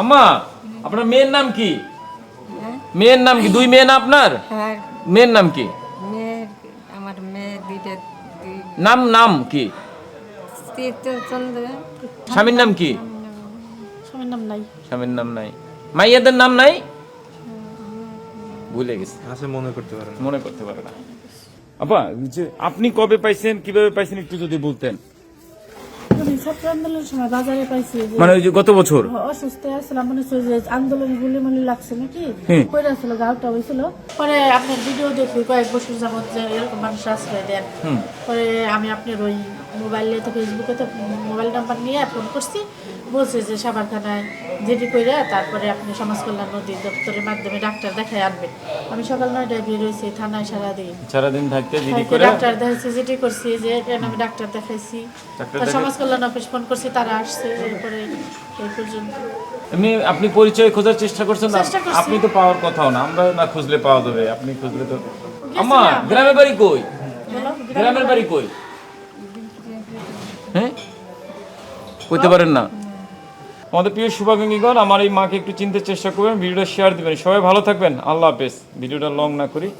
আম্মা আপনার মেয়ের নাম কি? হ্যাঁ? মেয়ের নাম কি? দুই মেয়ে না আপনার? হ্যাঁ। মেয়ের নাম কি? আমার মেয়ে দুইটা নাম নাম কি? স্বামীর নাম কি? স্বামীর নাম নাই। স্বামীর নাম নাই। মাইয়াদের নাম নাই? ভুলে গেছে। আছে মনে করতে পারে মনে করতে পারে না। আপা যে আপনি কবে পাইছেন কীভাবে পাইছেন একটু যদি বলতেন। আমি ছাত্র আন্দোলনের সময় বাজারে পাইছি মানে ওই যে গত বছর? অসুস্থ আসলাম মনে হচ্ছে যে আন্দোলন গুলি লাগছে নাকি? কইরা ছিল হয়েছিল পরে আপনার ভিডিও দেখি কয়েক বছর যাবত যে এরকম মানুষ আশ্রয় দেন। পরে আমি আপনার ওই মোবাইলে তো ফেসবুকে তো মোবাইল নাম্বার নিয়ে ফোন করছি। বলছে যে সাবারখানায় যেটি করে তারপরে আপনি সমাজ কল্যাণ দপ্তরের মাধ্যমে ডাক্তার দেখায় আনবেন। আমি সকাল নয়টায় বের হয়েছি থানায় সারাদিন। সারাদিন থাকতে জিডি করে? ডাক্তার দেখাইছি যেটি করছি যে এখানে আমি ডাক্তার দেখাইছি। সমাজ কল্যাণ অফিস ফোন করছি তারা আসছে এরপরে এই পর্যন্ত। এমনি আপনি পরিচয় খোঁজার চেষ্টা করছেন না? আপনি তো পাওয়ার কথাও না আমরা না খুঁজলে পাওয়া যাবে আপনি খুঁজলে তো আম্মা গ্রামের বাড়ি কই? গ্রামের বাড়ি। কই? হ্যাঁ? কইতে পারেন না। আমাদের প্রিয় শুভাকাঙ্ক্ষীগণ, আমার এই মাকে একটু চিনতে চেষ্টা করবেন, ভিডিওটা শেয়ার দিবেন। সবাই ভালো থাকবেন। আল্লাহ হাফেজ। ভিডিওটা লং না করি।